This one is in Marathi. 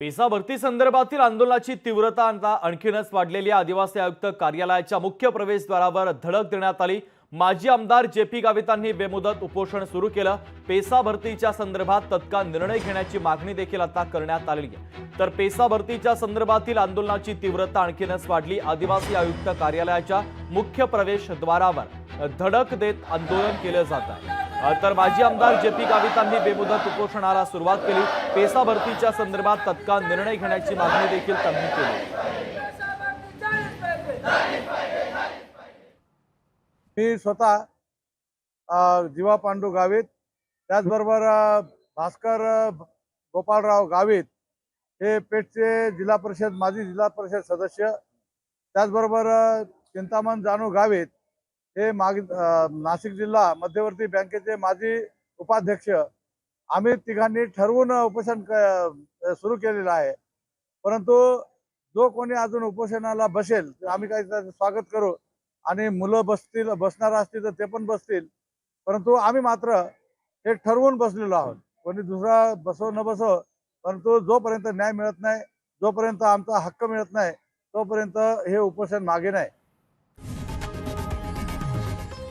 पेसा भरती संदर्भातील आंदोलनाची तीव्रता आता आणखीनच वाढलेली आदिवासी आयुक्त कार्यालयाच्या मुख्य प्रवेशद्वारावर धडक देण्यात आली. माजी आमदार जे पी गावितांनी बेमुदत उपोषण सुरू केलं. पेसा भरतीच्या संदर्भात तत्काळ निर्णय घेण्याची मागणी देखील आता करण्यात आलेली आहे. तर पेसा भरतीच्या संदर्भातील आंदोलनाची तीव्रता आणखीनच वाढली. आदिवासी आयुक्त कार्यालयाच्या मुख्य प्रवेशद्वारावर धडक देत आंदोलन केलं जात. आहे तर माजी आमदार जे पी गावितांनी बेमुदत उपोषणाला सुरुवात केली. पेसा भरतीच्या संदर्भात तत्काळ निर्णय घेण्याची मागणी देखील त्यांनी केली. मी स्वतः जीवा पांडू गावित त्याचबरोबर भास्कर गोपाळराव गावित हे पेठचे जिल्हा परिषद माजी जिल्हा परिषद सदस्य त्याचबरोबर चिंतामन चिंतामण जानू गावित हे माग नाशिक जिल्हा मध्यवर्ती बँकेचे माजी उपाध्यक्ष आम्ही तिघांनी ठरवून उपोषण सुरू केलेलं आहे. परंतु जो कोणी अजून उपोषणाला बसेल आम्ही काही त्याचं स्वागत करू आणि मुलं बसतील बसणार असतील तर ते पण बसतील. परंतु आम्ही मात्र हे ठरवून बसलेलो आहोत. कोणी दुसरा बसो न बसो परंतु जोपर्यंत न्याय मिळत नाही जोपर्यंत आमचा हक्क मिळत नाही तोपर्यंत हे उपोषण मागे नाही.